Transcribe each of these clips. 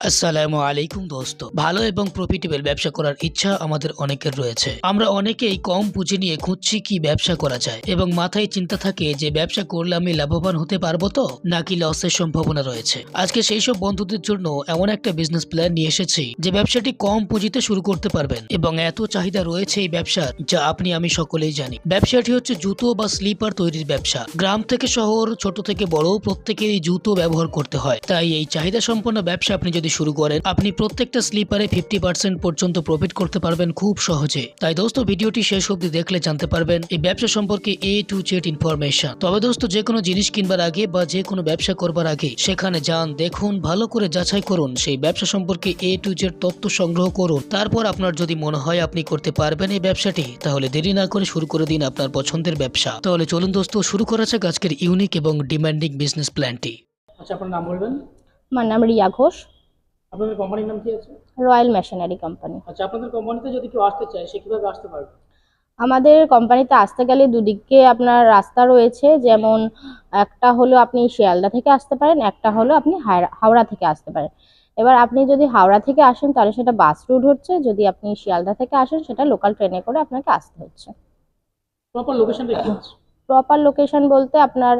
আসসালামু আলাইকুম দোস্ত। ভালো এবং প্রফিটেবল ব্যবসা করার ইচ্ছা আমাদের অনেকের রয়েছে। আমরা অনেকেই কম পুঁজি নিয়ে খুঁজছি কি ব্যবসা করা যায় এবং মাথায় চিন্তা থাকে যে ব্যবসা করলে আমি লাভবান হতে পারব তো, নাকি লসের সম্ভাবনা রয়েছে। আজকে সেই সব বন্ধুদের জন্য এমন একটা বিজনেস প্ল্যান নিয়ে এসেছি যে ব্যবসাটি কম পুঁজিতে শুরু করতে পারবেন এবং এত চাহিদা রয়েছে এই ব্যবসার যা আপনি আমি সকলেই জানি। ব্যবসাটি হচ্ছে জুতো বা স্লিপার তৈরির ব্যবসা। গ্রাম থেকে শহর, ছোট থেকে বড় প্রত্যেকেরই জুতো ব্যবহার করতে হয়। তাই এই চাহিদা সম্পন্ন ব্যবসা আপনি যদি শুরু করেন। আপনি প্রত্যেকটা স্লিপারে ফিফটি পার্সেন্ট পর্যন্ত প্রফিট করতে পারবেন খুব সহজে। তাই দোস্ত ভিডিওটি শেষ অবধি দেখলে জানতে পারবেন এই ব্যবসা সম্পর্কে এ টু জেড ইনফরমেশন তবে দোস্ত যে কোনো জিনিস কিনবার আগে বা যে কোনো ব্যবসা করবার আগে সেখানে যান দেখুন ভালো করে যাচাই করুন সেই ব্যবসা সম্পর্কে এ টু জেড তথ্য সংগ্রহ করুন। তারপর আপনার যদি মনে হয় আপনি করতে পারবেন এই ব্যবসাটি তাহলে দেরি না করে শুরু করে দিন আপনার পছন্দের ব্যবসা। তাহলে চলুন দোস্ত শুরু করা যাক আজকের ইউনিক এবং ডিমান্ডিং বিজনেস প্ল্যানটি আচ্ছা আপনার নাম বলবেন? আমার নাম রিয়া ঘোষ। আপনাদের কোম্পানির নাম কি আছে? Royal machinery company. আচ্ছা আপনাদের কোম্পানিতে যদি কেউ আসতে চায় সে কীভাবে আসতে পারবে? আমাদের কোম্পানিতে আসতে গেলে দুদিকে আপনার রাস্তা রয়েছে যেমন একটা হলো আপনি শিয়ালদা থেকে আসতে পারেন একটা হলো আপনি হাওড়া থেকে আসতে পারেন। এবার আপনি যদি হাওড়া থেকে আসেন তাহলে সেটা বাস রুট হচ্ছে যদি আপনি শিয়ালদা থেকে আসেন সেটা লোকাল ট্রেনে করে আপনাকে আসতে হচ্ছে। প্রপার লোকেশনটা কি প্রপার লোকেশন বলতে আপনার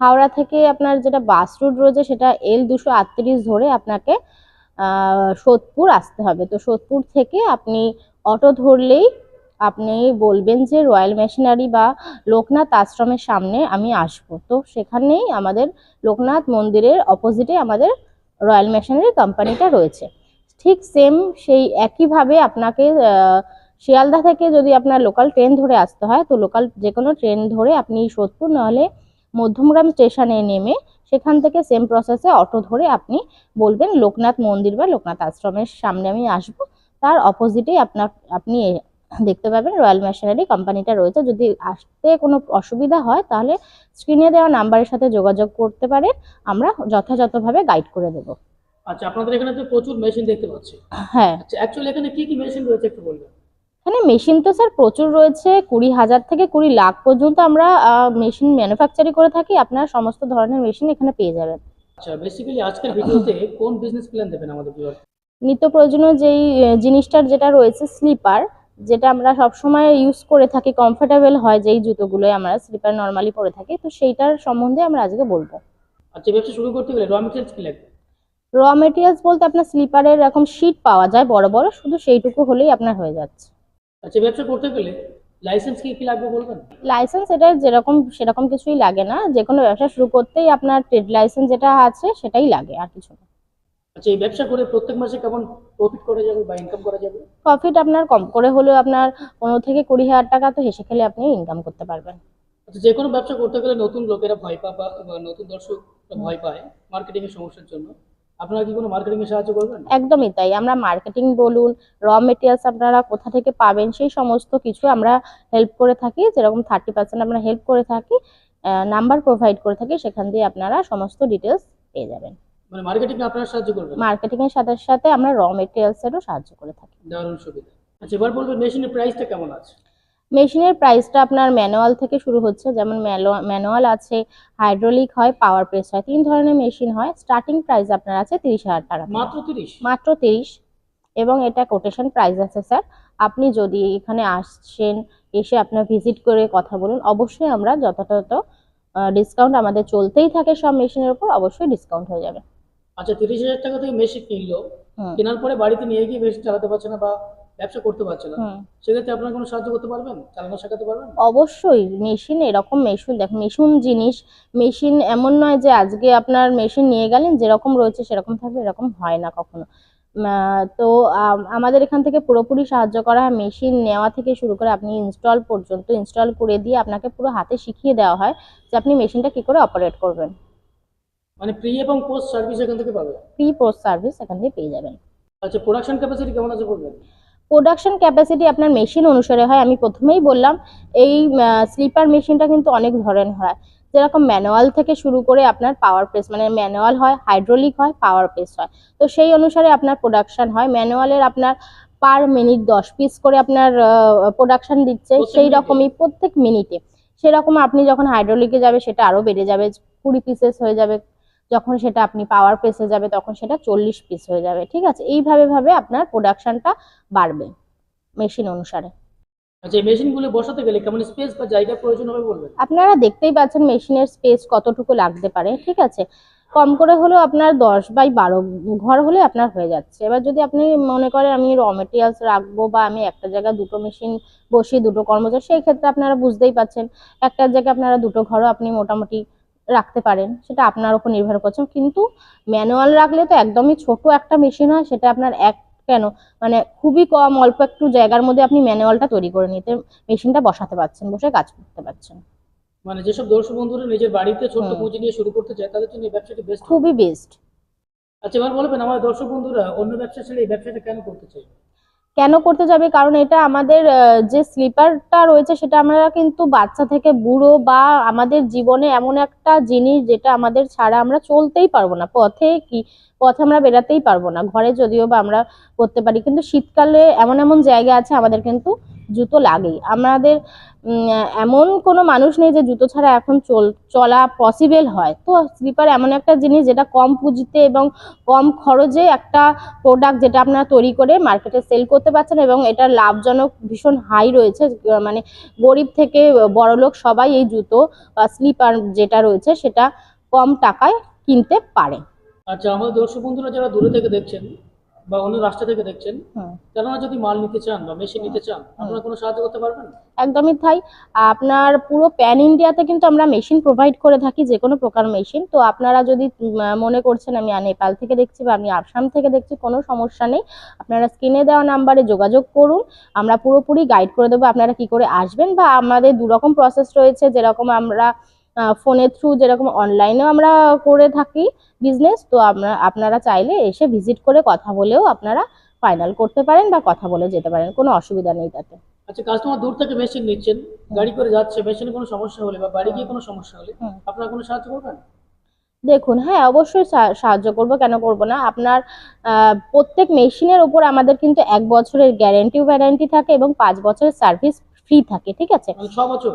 হাওড়া থেকে আপনার যেটা বাস রুট রয়েছে সেটা এল দুশো আটত্রিশ ধরে আপনাকে সোদপুর আসতে হবে। তো সোদপুর থেকে আপনি অটো ধরলেই আপনি বলবেন যে রয়্যাল মেশিনারি বা লোকনাথ আশ্রমের সামনে আমি আসব। তো সেখানেই আমাদের লোকনাথ মন্দিরের অপোজিটে আমাদের রয়্যাল মেশিনারি কোম্পানিটা রয়েছে। ঠিক সেম সেই একইভাবে আপনাকে শিয়ালদা থেকে যদি আপনার লোকাল ট্রেন ধরে আসতে হয়, তো লোকাল যে কোনো ট্রেন ধরে আপনি সোদপুর, নাহলে মধ্যমগ্রাম স্টেশনে নেমে সেখান থেকে সেম প্রসেসে অটো ধরে আপনি বলবেন লোকনাথ মন্দির বা লোকনাথ আশ্রমের সামনে আমি আসব। তার অপোজিটেই আপনার আপনি দেখতে পাবেন রয়্যাল মেশিনারি কোম্পানিটা রয়েছে। যদি আসতে কোনো অসুবিধা হয় তাহলে স্ক্রিনে দেওয়া নাম্বারের সাথে যোগাযোগ করতে পারেন। আমরা যথাযথভাবে গাইড করে দেব। আচ্ছা আপনাদের এখানে তো প্রচুর মেশিন দেখতে পাচ্ছি। হ্যাঁ। আচ্ছা অ্যাকচুয়ালি এখানে কি কি মেশিন রয়েছে একটু বলবেন? এখানে মেশিন তো স্যার প্রচুর রয়েছে কুড়ি হাজার থেকে কুড়ি লাখ পর্যন্ত আমরা মেশিন ম্যানুফ্যাকচারিং করে থাকি আপনার সমস্ত ধরনের মেশিন এখানে পেয়ে যাবেন। আচ্ছা বেসিক্যালি আজকের ভিডিওতে কোন বিজনেস প্ল্যান দেবেন আমাদের ভিউয়ার নিত্য প্রয়োজনীয় যেই জিনিসটার যেটা রয়েছে স্লিপার যেটা আমরা সবসময় ইউজ করে থাকি কমফোর্টেবল হয় যেই জুতোগুলো আমরা স্লিপার নর্মালি পরে থাকি তো সেইটার সম্বন্ধে আমরা আজকে বলব। আচ্ছা ব্যবসা শুরু করতে গেলে র মেটেরিয়ালস কি লাগবে? র মেটেরিয়ালস বলতে আপনার স্লিপারের এরকম শিট পাওয়া যায় বড় বড় শুধু সেইটুকু হলেই আপনার হয়ে যাচ্ছে। আচ্ছা ব্যবসা করতে গেলে লাইসেন্স কি কি লাগবে বলবেন? লাইসেন্স এটা যেরকম সেরকম কিছুই লাগে না। যে কোনো ব্যবসা শুরু করতেই আপনার ট্রেড লাইসেন্স যেটা আছে সেটাই লাগে আর কিছু না। আচ্ছা এই ব্যবসা করে প্রত্যেক মাসে কেমন প্রফিট করা যাবে বা ইনকাম করা যাবে? প্রফিট আপনার কম করে হলেও আপনার পনেরো থেকে কুড়ি হাজার টাকা তো হেসে খেলে আপনি ইনকাম করতে পারবেন। আচ্ছা যে কোনো ব্যবসা করতে গেলে নতুন লোকেরা ভয় পা বা বা নতুন দর্শক ভয় পায় মার্কেটিং এর সমস্যার জন্য। আপনারা কি কোনো মার্কেটিং এ সাহায্য করবেন? একদমই তাই। আমরা মার্কেটিং বলুন র মেটেরিয়ালস আপনারা কোথা থেকে পাবেন সেই সমস্ত কিছু আমরা হেল্প করে থাকি। যেরকম থার্টি পার্সেন্ট আমরা হেল্প করে থাকি নাম্বার প্রোভাইড করে থাকি সেখান দিয়ে আপনারা সমস্ত ডিটেলস পেয়ে যাবেন। মানে মার্কেটিং আপনারা সাহায্য করবেন? মার্কেটিং এর সাথে সাথে আমরা র মেটেরিয়ালসেরও সাহায্য করে থাকি। দারুণ সুবিধা। আচ্ছা এবার বলবেন মেশিনের প্রাইসটা কেমন আছে? মেশিনের প্রাইসটা আপনার ম্যানুয়াল থেকে শুরু হচ্ছে যেমন ম্যানুয়াল আছে হাইড্রোলিক হয় পাওয়ার প্রেস হয় তিন ধরনের মেশিন হয় স্টার্টিং প্রাইস আপনার আছে তিরিশ হাজার টাকা মাত্র তিরিশ? মাত্র তিরিশ এবং এটা কোটেশন প্রাইস আছে স্যার। আপনি যদি এখানে আসছেন এসে আপনার ভিজিট করে কথা বলুন অবশ্যই আমরা যথাযথ ডিসকাউন্ট আমাদের চলতেই থাকে সব মেশিনের উপর অবশ্যই ডিসকাউন্ট হয়ে যাবে। আচ্ছা তিরিশ হাজার টাকা থেকে মেশিন কিনলো কেনার পরে বাড়িতে নিয়ে গিয়ে মেশিন চালাতে পারছে না বা ব্যবসা করতে পারছে না। সেক্ষেত্রে আপনারা কোনো সাহায্য করতে পারবেন? চালানো শেখাতে পারবেন? অবশ্যই মেশিন এরকম মেশিন দেখ মেশিন জিনিস মেশিন এমন নয় যে আজকে আপনার মেশিন নিয়ে গেলেন যেরকম রয়েছে সেরকম থাকবে এরকম হয় না কখনো। তো আমাদের এখান থেকে পুরোপুরি সাহায্য করা হয় মেশিন নেওয়া থেকে শুরু করে আপনি ইনস্টল পর্যন্ত ইনস্টল করে দিয়ে আপনাকে পুরো হাতে শিখিয়ে দেওয়া হয় যে আপনি মেশিনটা কি করে অপারেট করবেন। মানে প্রি এবং পোস্ট সার্ভিস এখান থেকে পাবে ফ্রি পোস্ট সার্ভিস এখান থেকে পেয়ে যাবেন। আচ্ছা প্রোডাকশন ক্যাপাসিটি কেমন আছে বলবেন? প্রোডাকশন ক্যাপাসিটি আপনার মেশিন অনুসারে হয় আমি প্রথমেই বললাম এই স্লিপার মেশিনটা কিন্তু অনেক ধরনের হয়। যেরকম ম্যানুয়াল থেকে শুরু করে আপনার পাওয়ার প্রেস মানে ম্যানুয়াল হয় হাইড্রোলিক হয় পাওয়ার প্রেস হয়। তো সেই অনুসারে আপনার প্রোডাকশন হয়। ম্যানুয়ালের আপনার পার মিনিট দশ পিস করে আপনার প্রোডাকশন দিচ্ছে সেই রকমই প্রত্যেক মিনিটে সেরকম আপনি যখন হাইড্রোলিকে যাবে সেটা আরও বেড়ে যাবে কুড়ি পিসেস হয়ে যাবে। যখন সেটা আপনি পাওয়ার প্রেসে যাবে তখন সেটা চল্লিশ পিস হয়ে যাবে ঠিক আছে? এইভাবে ভাবে আপনার প্রোডাকশনটা বাড়বে মেশিন অনুসারে। আচ্ছা এই মেশিনগুলো বসাতে গেলে কেমন স্পেস বা জায়গার প্রয়োজন হবে বলবেন? আপনারা দেখতেই পাচ্ছেন মেশিনের স্পেস কতটুকু লাগতে পারে ঠিক আছে? কম করে হলেও আপনার দশ বাই বারো ঘর হলে আপনার হয়ে যাচ্ছে। এবার যদি আপনি মনে করেন আমি র মেটেরিয়ালস রাখব বা আমি একটা জায়গায় দুটো মেশিন বসিয়ে দুটো কর্মচারী সেই ক্ষেত্রে আপনারা বুঝতেই পাচ্ছেন। একটা জায়গায় আপনারা দুটো ঘরও আপনি মোটামুটি রাখতে পারেন সেটা আপনার উপর নির্ভর করছে। কিন্তু ম্যানুয়াল রাখলে তো একদমই ছোট একটা মেশিন হয় সেটা আপনার এক কেন? মানে খুবই কম অল্প একটু জায়গার মধ্যে আপনি ম্যানুয়ালটা তৈরি করে নিতে মেশিনটা বসাতে পারছেন বসে কাজ করতে পারছেন। মানে যেসব দর্শক বন্ধুরা নিজের বাড়িতে ছোট্ট হুম। পুঁজি নিয়ে শুরু করতে চায় তাদের জন্য এই ব্যবসাটি বেস্ট খুবই বেস্ট আচ্ছা এবার বলবেন আমার দর্শক বন্ধুরা অন্য ব্যবসা ছেড়ে এই ব্যবসাটা কেন করতে চাই কেন করতে যাবে? কারণ এটা আমাদের যে স্লিপারটা রয়েছে সেটা আমরা কিন্তু বাচ্চা থেকে বুড়ো বা আমাদের জীবনে এমন একটা জিনিস যেটা আমাদের ছাড়া আমরা চলতেই পারব না। পথে কি, পথে আমরা বেরাতেই পারব না। ঘরে যদিও বা আমরা করতে পারি। কিন্তু শীতকালে এমন এমন জায়গা আছে আমাদের কিন্তু জুতো লাগেই। আমাদের এমন কোনো মানুষ নেই যে জুতো ছাড়া এখন চল, চলা পসিবল হয়। তো স্লিপার এমন একটা জিনিস যেটা কম পুঁজিতে এবং কম খরচে একটা প্রোডাক্ট যেটা আপনারা তৈরি করে মার্কেটে সেল করতে পারছেন এবং এটা লাভজনক ভীষণ হাই রয়েছে। মানে গরিব থেকে বড়লোক সবাই এই জুতো বা স্লিপার যেটা রয়েছে সেটা কম টাকায় কিনতে পারে। আচ্ছা আমাদের দর্শক বন্ধুরা যারা দূরে থেকে দেখছেন বা অন্য রাষ্ট্র থেকে দেখছেন। তারা যদি মাল নিতে চান বা মেশিন নিতে চান আপনারা কোনো সাহায্য করতে পারবেন? একদমই তাই। আপনার পুরো প্যান ইন্ডিয়াতে কিন্তু আমরা মেশিন প্রোভাইড করে থাকি যে কোনো প্রকার মেশিন তো আপনারা যদি মনে করছেন আমি নেপাল থেকে দেখছি বা আমি আসাম থেকে দেখছি কোনো সমস্যা নেই। আপনারা স্ক্রিনে দেওয়া নাম্বারে যোগাযোগ করুন। আমরা পুরোপুরি গাইড করে দেবো আপনারা কি করে আসবেন বা আমাদের দু রকম প্রসেস রয়েছে। যেরকম আমরা ফোনের থ্রু যেরকম অনলাইনেও আমরা করে থাকি বিজনেস তো আমরা আপনারা চাইলে এসে ভিজিট করে কথা বলেও আপনারা ফাইনাল করতে পারেন বা কথা বলে যেতে পারেন কোনো অসুবিধা নেই তাতে। আচ্ছা কাস্টমার দূর থেকে মেশিন নিচ্ছেন গাড়ি করে যাচ্ছে মেশিনে কোনো সমস্যা হলে বা বাড়ি গিয়ে কোনো সমস্যা হলে আপনারা কোনো সাহায্য করবেন? দেখুন হ্যাঁ অবশ্যই সাহায্য করব কেন করব না? আপনার প্রত্যেক মেশিনের উপর আমাদের কিন্তু এক বছরের গ্যারেন্টি ওয়ারেন্টি থাকে এবং পাঁচ বছরের সার্ভিস ফ্রি থাকে ঠিক আছে? মানে ছ বছর?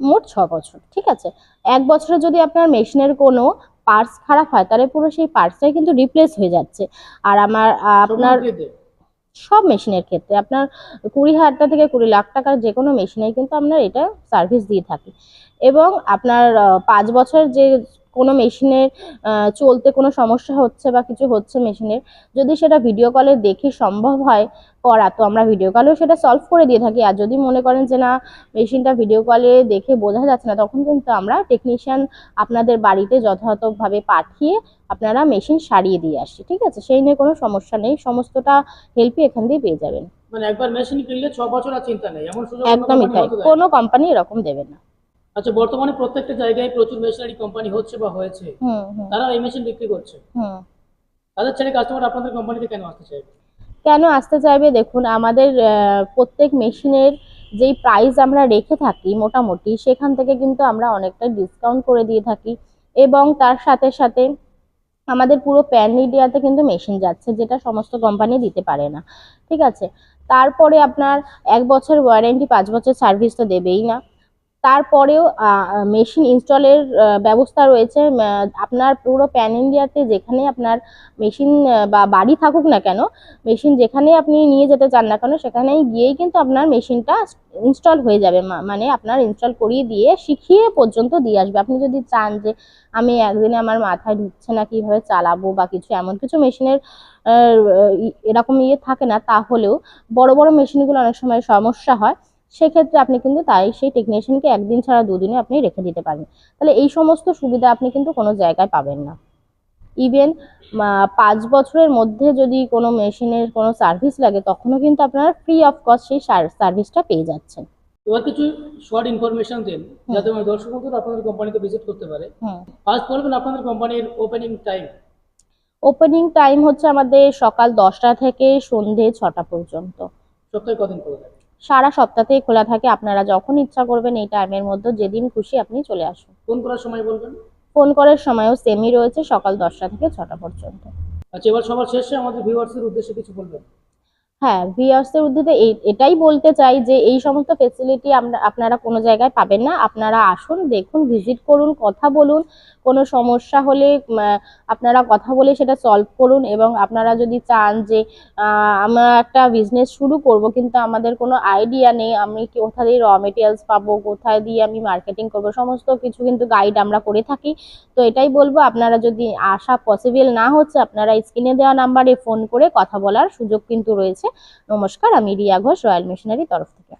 মোট ছ বছর ঠিক আছে? এক বছরে যদি আপনার মেশিনের কোনো পার্টস খারাপ হয় তাহলে পুরো সেই পার্টসটাই কিন্তু রিপ্লেস হয়ে যাচ্ছে। আর আমার আপনার সব মেশিনের ক্ষেত্রে। আপনার কুড়ি হাজার টাকা থেকে কুড়ি লাখ টাকার যে কোনো মেশিনেই কিন্তু আপনার এটা সার্ভিস দিয়ে থাকি। এবং আপনার পাঁচ বছর যে কোনো মেশিনের চলতে কোনো সমস্যা হচ্ছে বা কিছু হচ্ছে মেশিনের যদি সেটা ভিডিও কলে দেখে সম্ভব হয় করা তো আমরা ভিডিও কলেও সেটা সলভ করে দিয়ে থাকি। আর যদি মনে করেন যে না মেশিনটা ভিডিও কলে দেখে বোঝা যাচ্ছে না তখন কিন্তু আমরা টেকনিশিয়ান আপনাদের বাড়িতে যথাযথভাবে পাঠিয়ে আপনারা মেশিন সারিয়ে দিয়ে আসি ঠিক আছে? সেই নিয়ে কোনো সমস্যা নেই সমস্তটা হেল্পই এখান দিয়ে পেয়ে যাবেন। মানে একবার মেশিন কিনলে ছ বছর আর চিন্তা নেই এমন সুযোগ একদমই তাই। কোনো কোম্পানি এরকম দেবে না। আচ্ছা বর্তমানে প্রত্যেকটা জায়গায় প্রচুর মেশিনারি কোম্পানি হচ্ছে বা হয়েছে। তারা এই মেশিন বিক্রি করছে। তাদের ছেড়ে কাস্টমার আপনাদের কোম্পানিতে কেন আসতে চাইবে? কেন আসতে চাইবে? দেখুন আমাদের প্রত্যেক মেশিনের যেই প্রাইস আমরা রেখে থাকি মোটামুটি সেখান থেকে কিন্তু আমরা অনেকটা ডিসকাউন্ট করে দিয়ে থাকি এবং তার সাথে সাথে আমাদের পুরো প্যান ইন্ডিয়াতে কিন্তু মেশিন যাচ্ছে যেটা সমস্ত কোম্পানি দিতে পারে না। ঠিক আছে? তারপরে আপনার এক বছর ওয়ারেন্টি পাঁচ বছর সার্ভিস তো দেবেই না। তারপরেও মেশিন ইনস্টলের ব্যবস্থা রয়েছে। আপনার পুরো প্যান ইন্ডিয়াতে যেখানে আপনার মেশিন বা বাড়ি থাকুক না কেন মেশিন যেখানে আপনি নিয়ে যেতে চান না কেন, সেখানেই গিয়েই কিন্তু আপনার মেশিনটা ইনস্টল হয়ে যাবে। মানে আপনার ইনস্টল করিয়ে দিয়ে শিখিয়ে পর্যন্ত দিয়ে আসবে। আপনি যদি চান যে, আমি একদিনে আমার মাথায় ঢুকছে না কীভাবে চালাবো বা কিছু, এমন কিছু মেশিনের এরকম ইয়ে থাকে না, তাহলেও বড় বড় মেশিনগুলো অনেক সময় সমস্যা হয়। সেক্ষেত্রে আপনি কিন্তু তাই সেই টেকনিশিয়ানকে একদিন ছাড়া দুদিনে আপনি রেখে দিতে পারেন। তাহলে এই সমস্ত সুবিধা আপনি কিন্তু কোনো জায়গায় পাবেন না। ইভেন পাঁচ বছরের মধ্যে যদি কোনো মেশিনের কোনো সার্ভিস লাগে তখনও কিন্তু আপনারা ফ্রি অফ কস্ট সেই সার্ভিসটা পেয়ে যাচ্ছেন। এবার কিছু শর্ট ইনফরমেশন দিন যাতে আমার দর্শক বন্ধুরা আপনাদের কোম্পানিতে ভিজিট করতে পারে। আজ বলবেন আপনাদের কোম্পানির ওপেনিং টাইম ওপেনিং টাইম হচ্ছে আমাদের সকাল দশটা থেকে সন্ধে ছটা পর্যন্ত। সপ্তাহে কদিন করে সারা সপ্তাহতেই খোলা থাকে। আপনারা যখন ইচ্ছা করবেন এই টাইমের মধ্যে যেদিন খুশি আপনি চলে আসুন। ফোন করার সময় বলবেন? ফোন করার সময়ও সেমই রয়েছে সকাল দশটা থেকে ছটা পর্যন্ত। আচ্ছা এবার সবার শেষে আমাদের ভিউয়ার্সের উদ্দেশ্যে কিছু বলবেন। হ্যাঁ ভিউয়ার্সের উদ্দেশ্যে এটাই বলতে চাই যে এই সমস্ত ফেসিলিটি আমরা, আপনারা কোনো জায়গায় পাবেন না। আপনারা আসুন, দেখুন ভিজিট করুন, কথা বলুন। কোনো সমস্যা হলে আপনারা কথা বলে সেটা সলভ করুন এবং আপনারা যদি চান যে আমরা একটা বিজনেস শুরু করব কিন্তু আমাদের কোনো আইডিয়া নেই, আমি কি, কোথা দিয়ে র মেটেরিয়ালস পাবো, কোথায় দিয়ে আমি মার্কেটিং করব, সমস্ত কিছু কিন্তু গাইড আমরা করে থাকি। তো এটাই বলব, আপনারা যদি আসা পসিবল না হচ্ছে, আপনারা স্ক্রিনে দেওয়া নাম্বারে ফোন করে কথা বলার সুযোগ কিন্তু রয়েছে। নমস্কার আমি রিয়া ঘোষ রয়্যাল মিশনারি তরফ থেকে।